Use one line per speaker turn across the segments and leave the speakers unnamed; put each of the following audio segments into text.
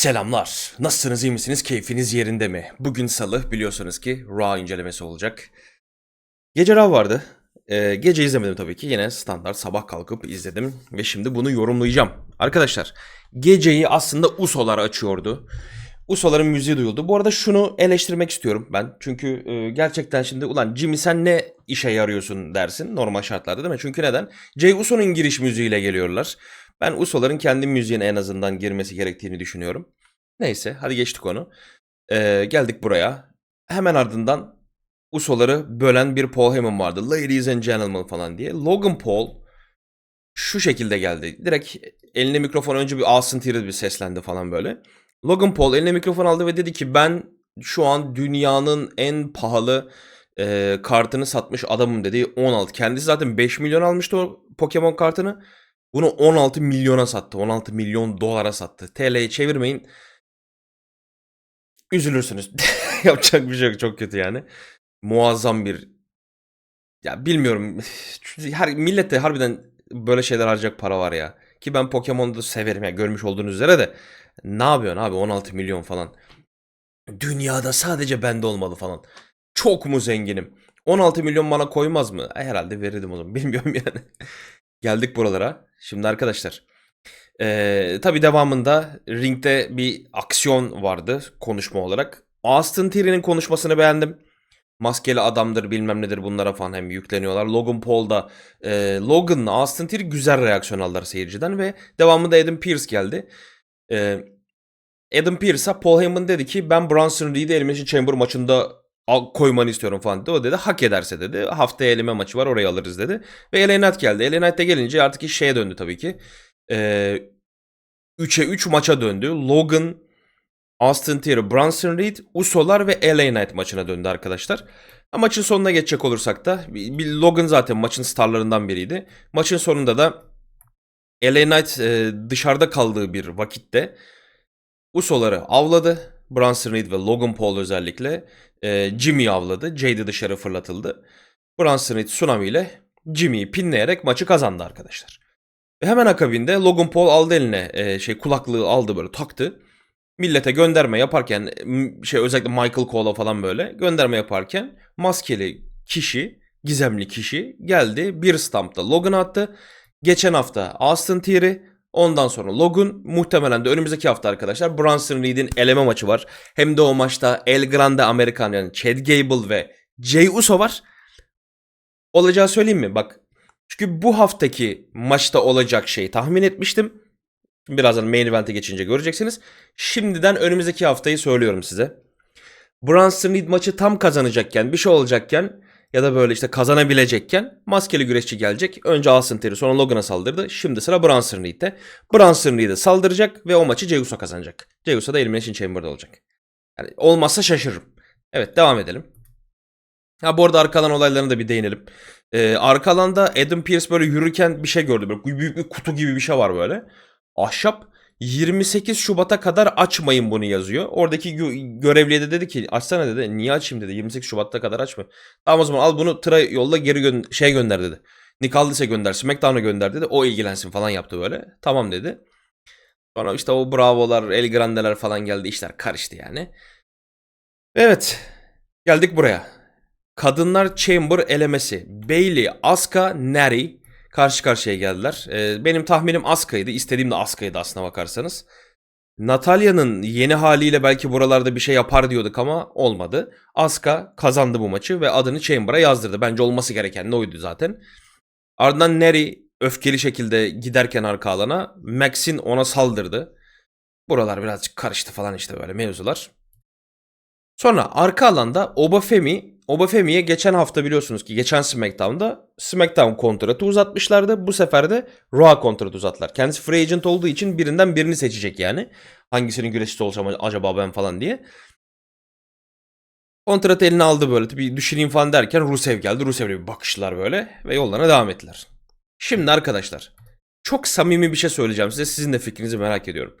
Selamlar. Nasılsınız, iyi misiniz? Keyfiniz yerinde mi? Bugün salı biliyorsunuz ki Raw incelemesi olacak. Gece Raw vardı. Ee, gece izlemedim tabii ki. Yine standart sabah kalkıp izledim ve şimdi bunu yorumlayacağım. Arkadaşlar, geceyi aslında Usolar açıyordu. Usoların müziği duyuldu. Bu arada şunu eleştirmek istiyorum ben. Çünkü e, gerçekten şimdi ulan Jimmy sen ne işe yarıyorsun dersin normal şartlarda değil mi? Çünkü neden? Jey Uso'nun giriş müziğiyle geliyorlar. Ben Uso'ların kendi müziğine en azından girmesi gerektiğini düşünüyorum. Neyse hadi geçtik onu. Ee, geldik buraya. Hemen ardından Uso'ları bölen bir Paul Heyman vardı. Ladies and gentlemen falan diye. Logan Paul şu şekilde geldi. Direkt eline mikrofon önce bir Austin Theory bir seslendi falan böyle. Logan Paul eline mikrofon aldı ve dedi ki ben şu an dünyanın en pahalı e, kartını satmış adamım dedi. 16. Kendisi zaten 5 milyon almıştı o Pokemon kartını. Bunu 16 milyona sattı. 16 milyon dolara sattı. TL'ye çevirmeyin. Üzülürsünüz. Yapacak bir şey yok. Çok kötü yani. Muazzam bir ya bilmiyorum. Her millette harbiden böyle şeyler harcayacak para var ya. Ki ben Pokemon'u severim ya görmüş olduğunuz üzere de. Ne yapıyorsun abi 16 milyon falan. Dünyada sadece bende olmalı falan. Çok mu zenginim? 16 milyon bana koymaz mı? E, herhalde verirdim o zaman. Bilmiyorum yani. Geldik buralara. Şimdi arkadaşlar. Ee, tabii devamında ringde bir aksiyon vardı konuşma olarak. Austin Theory'nin konuşmasını beğendim. Maskeli adamdır bilmem nedir bunlara falan hem yükleniyorlar. Logan Paul da e, Logan'la Austin Theory güzel reaksiyon aldılar seyirciden ve devamında Adam Pearce geldi. E, Adam Pearce'a Paul Heyman dedi ki ben Bronson Reed'i Elimination Chamber maçında al- koymanı istiyorum falan dedi. O dedi hak ederse dedi. Haftaya elime maçı var orayı alırız dedi. Ve LA Knight geldi. LA Knight de gelince artık iş şeye döndü tabii ki. Ee, 3'e 3 maça döndü. Logan, Austin Theory, Bronson Reed, Usolar ve LA Knight maçına döndü arkadaşlar. Ha, Maçın sonuna geçecek olursak da Logan zaten maçın starlarından biriydi. Maçın sonunda da LA Knight e, dışarıda kaldığı bir vakitte Usoları avladı. Bronson Reed ve Logan Paul özellikle e, Jimmy'yi avladı. Jade dışarı fırlatıldı. Bronson Reed tsunami ile Jimmy'yi pinleyerek maçı kazandı arkadaşlar. Ve hemen akabinde Logan Paul aldı eline e, şey kulaklığı aldı böyle taktı. Millete gönderme yaparken şey özellikle Michael Cole'a falan böyle gönderme yaparken maskeli kişi, gizemli kişi geldi bir stampta Logan'a attı. Geçen hafta Austin Theory, ondan sonra Logan, muhtemelen de önümüzdeki hafta arkadaşlar Bronson Reed'in eleme maçı var. Hem de o maçta El Grande American yani Chad Gable ve Jey Uso var. Olacağı söyleyeyim mi? Bak çünkü bu haftaki maçta olacak şeyi tahmin etmiştim. Birazdan main event'e geçince göreceksiniz. Şimdiden önümüzdeki haftayı söylüyorum size. Bronson Reed maçı tam kazanacakken, bir şey olacakken ya da böyle işte kazanabilecekken maskeli güreşçi gelecek. Önce Austin Theory sonra Logan'a saldırdı. Şimdi sıra Bronson Reed'de. Bronson Reed'e saldıracak ve o maçı Jey Uso kazanacak. Jey Uso da Elimination Chamber'da olacak. Yani olmazsa şaşırırım. Evet devam edelim. Ha bu arada arka alan olaylarına da bir değinelim. Ee, arka alanda Adam Pearce böyle yürürken bir şey gördü. Böyle büyük bir kutu gibi bir şey var böyle. Ahşap. 28 Şubat'a kadar açmayın bunu yazıyor. Oradaki gö- görevliye de dedi ki açsana dedi. Niye açayım dedi. 28 Şubat'ta kadar açma. Tamam o zaman al bunu tıra yolla geri gö- şey gönder dedi. Nick Aldis'e gönder. SmackDown'a gönder dedi. O ilgilensin falan yaptı böyle. Tamam dedi. Sonra işte o bravolar, el grandeler falan geldi. İşler karıştı yani. Evet. Geldik buraya. Kadınlar Chamber elemesi. Bailey, Asuka, Neri karşı karşıya geldiler. Ee, benim tahminim Asuka'ydı. İstediğim de Asuka'ydı aslına bakarsanız. Natalya'nın yeni haliyle belki buralarda bir şey yapar diyorduk ama olmadı. Asuka kazandı bu maçı ve adını Chamber'a yazdırdı. Bence olması gereken de oydu zaten. Ardından Neri öfkeli şekilde giderken arka alana Max'in ona saldırdı. Buralar birazcık karıştı falan işte böyle mevzular. Sonra arka alanda Obafemi, Obafemi'ye geçen hafta biliyorsunuz ki geçen SmackDown'da SmackDown kontratı uzatmışlardı. Bu sefer de Raw kontratı uzattılar. Kendisi free agent olduğu için birinden birini seçecek yani. Hangisinin güreşçisi olacağım acaba ben falan diye. Kontratı eline aldı böyle bir düşüneyim falan derken Rusev geldi. Rusev'le bir bakıştılar böyle ve yollarına devam ettiler. Şimdi arkadaşlar çok samimi bir şey söyleyeceğim size. Sizin de fikrinizi merak ediyorum.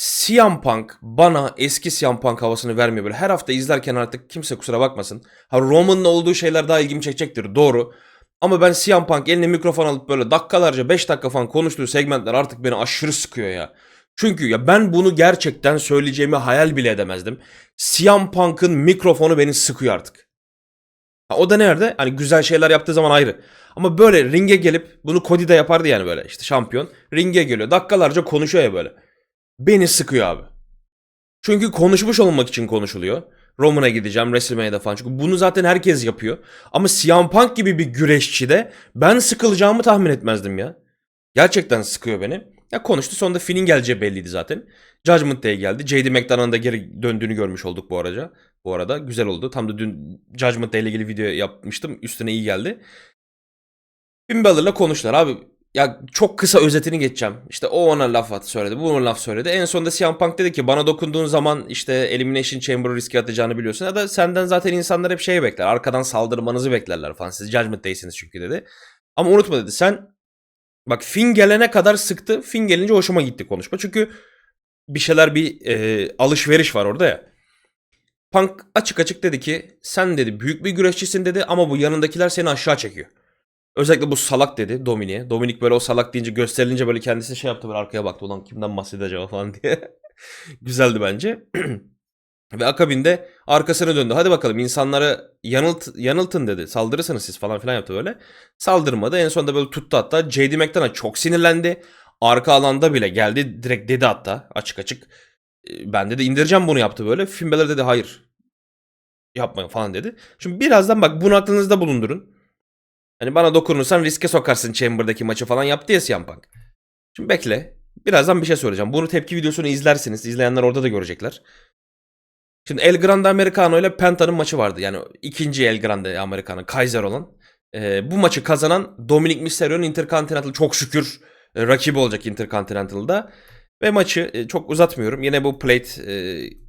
CM Punk bana eski CM Punk havasını vermiyor böyle. Her hafta izlerken artık kimse kusura bakmasın. Ha Roman'ın olduğu şeyler daha ilgimi çekecektir doğru. Ama ben CM Punk eline mikrofon alıp böyle dakikalarca 5 dakika falan konuştuğu segmentler artık beni aşırı sıkıyor ya. Çünkü ya ben bunu gerçekten söyleyeceğimi hayal bile edemezdim. CM Punk'ın mikrofonu beni sıkıyor artık. Ha, o da nerede? Hani güzel şeyler yaptığı zaman ayrı. Ama böyle ringe gelip bunu Cody de yapardı yani böyle işte şampiyon. Ringe geliyor dakikalarca konuşuyor ya böyle. Beni sıkıyor abi. Çünkü konuşmuş olmak için konuşuluyor. Roman'a gideceğim WrestleMania'da falan. Çünkü bunu zaten herkes yapıyor. Ama CM Punk gibi bir güreşçi de ben sıkılacağımı tahmin etmezdim ya. Gerçekten sıkıyor beni. Ya konuştu sonunda Finn'in geleceği belliydi zaten. Judgment Day geldi. JD McDonough'ın da geri döndüğünü görmüş olduk bu arada. Bu arada güzel oldu. Tam da dün Judgment Day ile ilgili video yapmıştım. Üstüne iyi geldi. Finn Balor'la konuştular abi. Ya çok kısa özetini geçeceğim. İşte o ona laf at söyledi, bu ona laf söyledi. En sonunda CM Punk dedi ki bana dokunduğun zaman işte Elimination Chamber'ı riske atacağını biliyorsun. Ya da senden zaten insanlar hep şey bekler. Arkadan saldırmanızı beklerler falan. Siz Judgment Day'siniz çünkü dedi. Ama unutma dedi sen bak Finn gelene kadar sıktı. Finn gelince hoşuma gitti konuşma. Çünkü bir şeyler bir e, alışveriş var orada ya. Punk açık açık dedi ki sen dedi büyük bir güreşçisin dedi ama bu yanındakiler seni aşağı çekiyor. Özellikle bu salak dedi Dominik'e. Dominik böyle o salak deyince gösterilince böyle kendisi şey yaptı böyle arkaya baktı. Ulan kimden acaba falan diye. Güzeldi bence. Ve akabinde arkasına döndü. Hadi bakalım insanları yanılt, yanıltın dedi. Saldırırsanız siz falan filan yaptı böyle. Saldırmadı. En sonunda böyle tuttu hatta. JD McDonough çok sinirlendi. Arka alanda bile geldi. Direkt dedi hatta açık açık. "E, Ben dedi indireceğim bunu yaptı böyle. Finn Balor dedi hayır. Yapmayın falan dedi. Şimdi birazdan bak bunu aklınızda bulundurun. Hani bana dokunursan riske sokarsın Chamber'daki maçı falan yaptı ya CM Punk. Şimdi bekle. Birazdan bir şey söyleyeceğim. Bunu tepki videosunu izlersiniz. İzleyenler orada da görecekler. Şimdi El Grande Americano ile Penta'nın maçı vardı. Yani ikinci El Grande Americano Kaiser olan. Ee, bu maçı kazanan Dominic Mysterio'nun Intercontinental çok şükür e, rakibi olacak Intercontinental'da. Ve maçı e, çok uzatmıyorum. Yine bu plate e,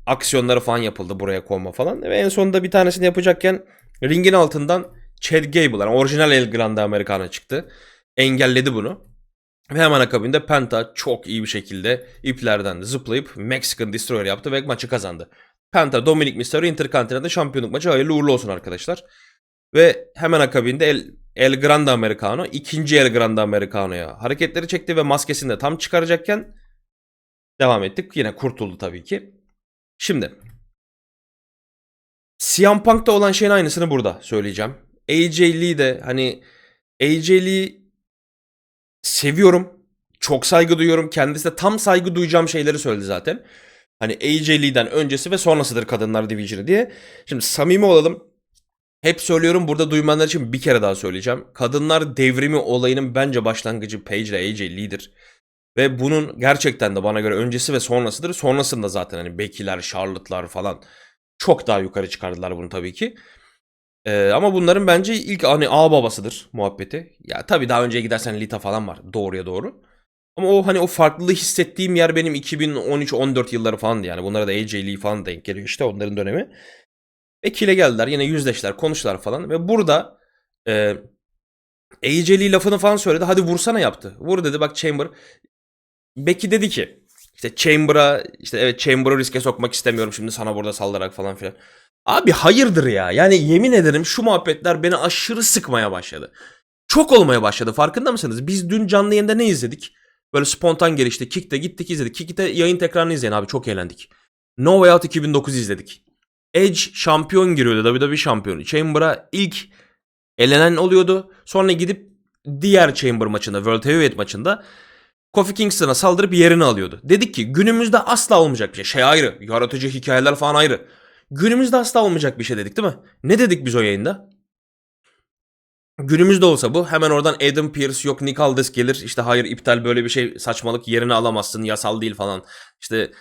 aksiyonları falan yapıldı buraya konma falan. Ve en sonunda bir tanesini yapacakken ringin altından Chad Gable yani orijinal El Grande Americano çıktı. Engelledi bunu. Ve hemen akabinde Penta çok iyi bir şekilde iplerden de zıplayıp Mexican Destroyer yaptı ve maçı kazandı. Penta, Dominic Mysterio Intercontinental şampiyonluk maçı hayırlı uğurlu olsun arkadaşlar. Ve hemen akabinde El, El Grande Americano ikinci El Grande Americano'ya hareketleri çekti ve maskesini de tam çıkaracakken devam ettik. Yine kurtuldu tabii ki. Şimdi CM Punk'ta olan şeyin aynısını burada söyleyeceğim. AJ Lee de hani AJ Lee seviyorum. Çok saygı duyuyorum. Kendisi de tam saygı duyacağım şeyleri söyledi zaten. Hani AJ Lee'den öncesi ve sonrasıdır Kadınlar Division'ı diye. Şimdi samimi olalım. Hep söylüyorum burada duymayanlar için bir kere daha söyleyeceğim. Kadınlar devrimi olayının bence başlangıcı Paige ile AJ Lee'dir. Ve bunun gerçekten de bana göre öncesi ve sonrasıdır. Sonrasında zaten hani Becky'ler, Charlotte'lar falan çok daha yukarı çıkardılar bunu tabii ki. Ee, ama bunların bence ilk hani ağ babasıdır muhabbeti. Ya tabii daha önceye gidersen Lita falan var doğruya doğru. Ama o hani o farklılığı hissettiğim yer benim 2013-14 yılları falandı yani. Bunlara da AJ Lee falan denk geliyor işte onların dönemi. Ekile geldiler yine yüzleştiler konuştular falan ve burada e, AJ Lee lafını falan söyledi hadi vursana yaptı. Vur dedi bak Chamber. Becky dedi ki işte Chamber'a işte evet Chamber'ı riske sokmak istemiyorum şimdi sana burada saldırarak falan filan. Abi hayırdır ya. Yani yemin ederim şu muhabbetler beni aşırı sıkmaya başladı. Çok olmaya başladı. Farkında mısınız? Biz dün canlı yayında ne izledik? Böyle spontan gelişti. Kick'te gittik izledik. Kick'te yayın tekrarını izleyin abi. Çok eğlendik. No Way Out 2009 izledik. Edge şampiyon giriyordu. WWE şampiyonu. Chamber'a ilk elenen oluyordu. Sonra gidip diğer Chamber maçında, World Heavyweight maçında Kofi Kingston'a saldırıp yerini alıyordu. Dedik ki günümüzde asla olmayacak bir şey. Şey ayrı. Yaratıcı hikayeler falan ayrı. Günümüzde asla olmayacak bir şey dedik değil mi? Ne dedik biz o yayında? Günümüzde olsa bu hemen oradan Adam Pearce yok Nick Aldis gelir işte hayır iptal böyle bir şey saçmalık yerini alamazsın yasal değil falan. İşte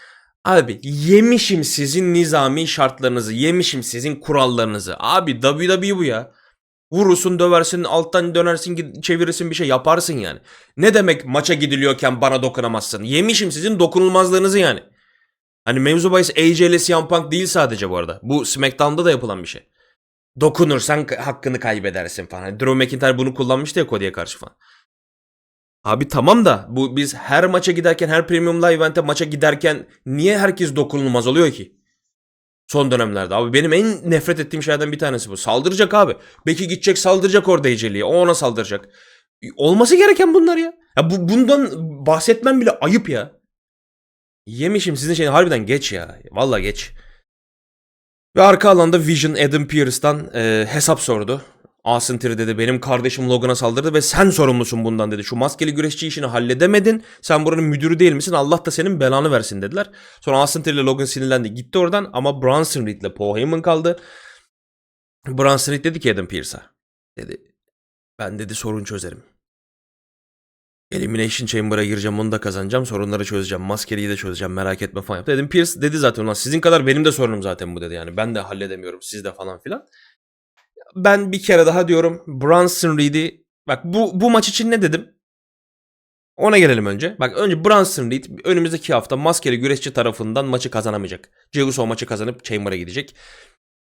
abi yemişim sizin nizami şartlarınızı yemişim sizin kurallarınızı. Abi WWE bu ya. Vurursun döversin alttan dönersin çevirirsin bir şey yaparsın yani. Ne demek maça gidiliyorken bana dokunamazsın. Yemişim sizin dokunulmazlığınızı yani. Hani mevzu bahis AJ ile CM Punk değil sadece bu arada. Bu SmackDown'da da yapılan bir şey. Dokunursan hakkını kaybedersin falan. Hani Drew McIntyre bunu kullanmıştı ya Cody'ye karşı falan. Abi tamam da bu biz her maça giderken her premium live event'e maça giderken niye herkes dokunulmaz oluyor ki? Son dönemlerde abi benim en nefret ettiğim şeylerden bir tanesi bu. Saldıracak abi. Belki gidecek saldıracak orada AJ'liye. O ona saldıracak. Olması gereken bunlar ya. Ya bu bundan bahsetmem bile ayıp ya. Yemişim sizin şeyini harbiden geç ya. Valla geç. Ve arka alanda Vision Adam Pearce'dan e, hesap sordu. Austin Theory dedi benim kardeşim Logan'a saldırdı ve sen sorumlusun bundan dedi. Şu maskeli güreşçi işini halledemedin. Sen buranın müdürü değil misin? Allah da senin belanı versin dediler. Sonra Austin Theory ile Logan sinirlendi gitti oradan ama Bronson Reed ile Paul Heyman kaldı. Bronson Reed dedi ki Adam Pearce'a. Dedi ben dedi sorun çözerim. Elimination Chamber'a gireceğim onu da kazanacağım. Sorunları çözeceğim. Maskeliyi de çözeceğim merak etme falan yaptı. Dedim Pierce dedi zaten ulan sizin kadar benim de sorunum zaten bu dedi yani. Ben de halledemiyorum siz de falan filan. Ben bir kere daha diyorum Bronson Reed'i bak bu, bu maç için ne dedim? Ona gelelim önce. Bak önce Bronson Reed önümüzdeki hafta maskeli güreşçi tarafından maçı kazanamayacak. Jericho maçı kazanıp Chamber'a gidecek.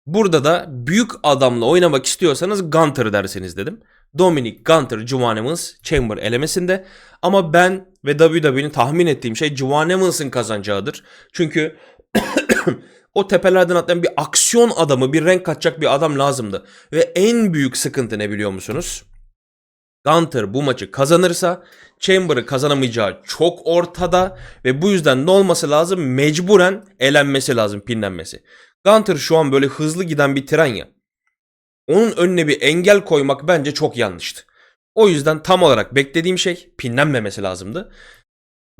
Burada da büyük adamla oynamak istiyorsanız Gunter derseniz dedim. Dominic Gunter, Juwan Evans Chamber elemesinde. Ama ben ve WWE'nin tahmin ettiğim şey Juwan Evans'ın kazanacağıdır. Çünkü o tepelerden atlayan bir aksiyon adamı, bir renk katacak bir adam lazımdı. Ve en büyük sıkıntı ne biliyor musunuz? Gunter bu maçı kazanırsa Chamber'ı kazanamayacağı çok ortada ve bu yüzden ne olması lazım? Mecburen elenmesi lazım, pinlenmesi. Gunter şu an böyle hızlı giden bir tren ya. Onun önüne bir engel koymak bence çok yanlıştı. O yüzden tam olarak beklediğim şey pinlenmemesi lazımdı.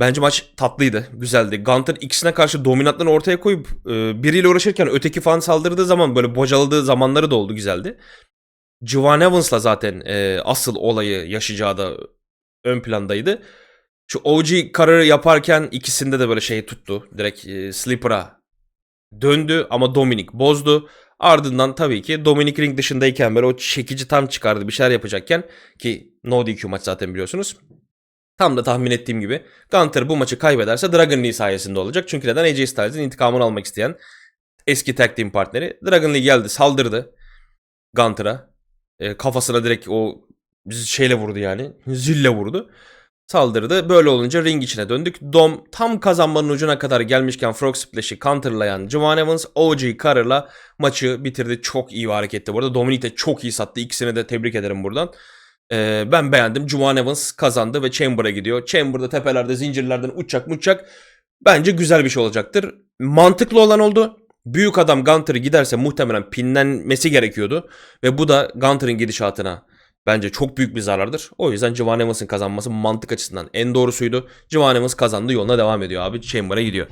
Bence maç tatlıydı, güzeldi. Gunter ikisine karşı dominatlığını ortaya koyup e, biriyle uğraşırken öteki falan saldırdığı zaman böyle bocaladığı zamanları da oldu güzeldi. Juwan Evans'la zaten e, asıl olayı yaşayacağı da ön plandaydı. Şu OG kararı yaparken ikisinde de böyle şey tuttu. Direkt e, Slipper'a döndü ama Dominic bozdu. Ardından tabii ki Dominic ring dışındayken böyle o çekici tam çıkardı bir şeyler yapacakken ki no DQ maç zaten biliyorsunuz. Tam da tahmin ettiğim gibi Gunter bu maçı kaybederse Dragon Lee sayesinde olacak. Çünkü neden AJ Styles'in intikamını almak isteyen eski tag team partneri Dragon Lee geldi saldırdı Gunter'a. E, kafasına direkt o şeyle vurdu yani. Zille vurdu. Saldırdı. Böyle olunca ring içine döndük. Dom tam kazanmanın ucuna kadar gelmişken Frog Splash'i counterlayan Juwan Evans OG Carter'la maçı bitirdi. Çok iyi bir hareketti bu arada. Dominic de çok iyi sattı. İkisini de tebrik ederim buradan. Ee, ben beğendim. Juwan Evans kazandı ve Chamber'a gidiyor. Chamber'da tepelerde zincirlerden uçacak muçacak. Bence güzel bir şey olacaktır. Mantıklı olan oldu. Büyük adam Gunter'ı giderse muhtemelen pinlenmesi gerekiyordu. Ve bu da Gunter'ın gidişatına bence çok büyük bir zarardır. O yüzden Juwan Evans'ın kazanması mantık açısından en doğrusuydu. Juwan Evans kazandı yoluna devam ediyor abi. Chamber'a gidiyor.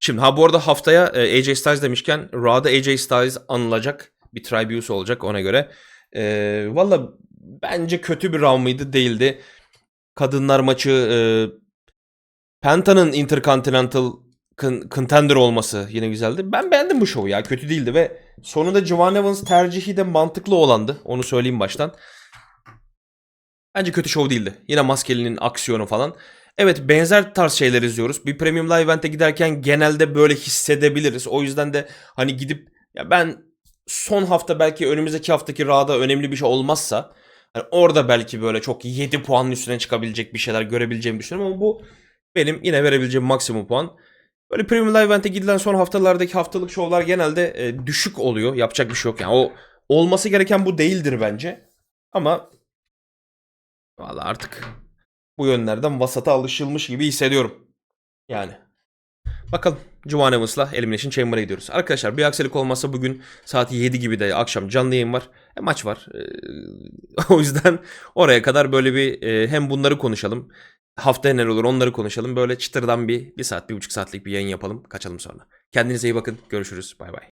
Şimdi ha bu arada haftaya e, AJ Styles demişken Raw'da AJ Styles anılacak. Bir tribute olacak ona göre. E, Valla bence kötü bir Raw mıydı? Değildi. Kadınlar maçı e, Penta'nın Intercontinental con- Contender olması yine güzeldi. Ben beğendim bu şovu ya. Kötü değildi ve sonunda Juwan Evans tercihi de mantıklı olandı. Onu söyleyeyim baştan. Bence kötü şov değildi. Yine maskelinin aksiyonu falan. Evet benzer tarz şeyler izliyoruz. Bir Premium Live Event'e giderken genelde böyle hissedebiliriz. O yüzden de hani gidip ya ben son hafta belki önümüzdeki haftaki Raw'da önemli bir şey olmazsa hani orada belki böyle çok 7 puanın üstüne çıkabilecek bir şeyler görebileceğimi düşünüyorum ama bu benim yine verebileceğim maksimum puan. Böyle Premium Live Event'e gidilen son haftalardaki haftalık şovlar genelde e, düşük oluyor. Yapacak bir şey yok yani. O olması gereken bu değildir bence. Ama Valla artık bu yönlerden vasata alışılmış gibi hissediyorum. Yani. Bakalım. Juwan Evans'la Elimination Chamber'a gidiyoruz. Arkadaşlar bir aksilik olmazsa bugün saat 7 gibi de akşam canlı yayın var. E, maç var. E, o yüzden oraya kadar böyle bir e, hem bunları konuşalım. Haftaya neler olur onları konuşalım. Böyle çıtırdan bir, bir saat, bir buçuk saatlik bir yayın yapalım. Kaçalım sonra. Kendinize iyi bakın. Görüşürüz. Bay bay.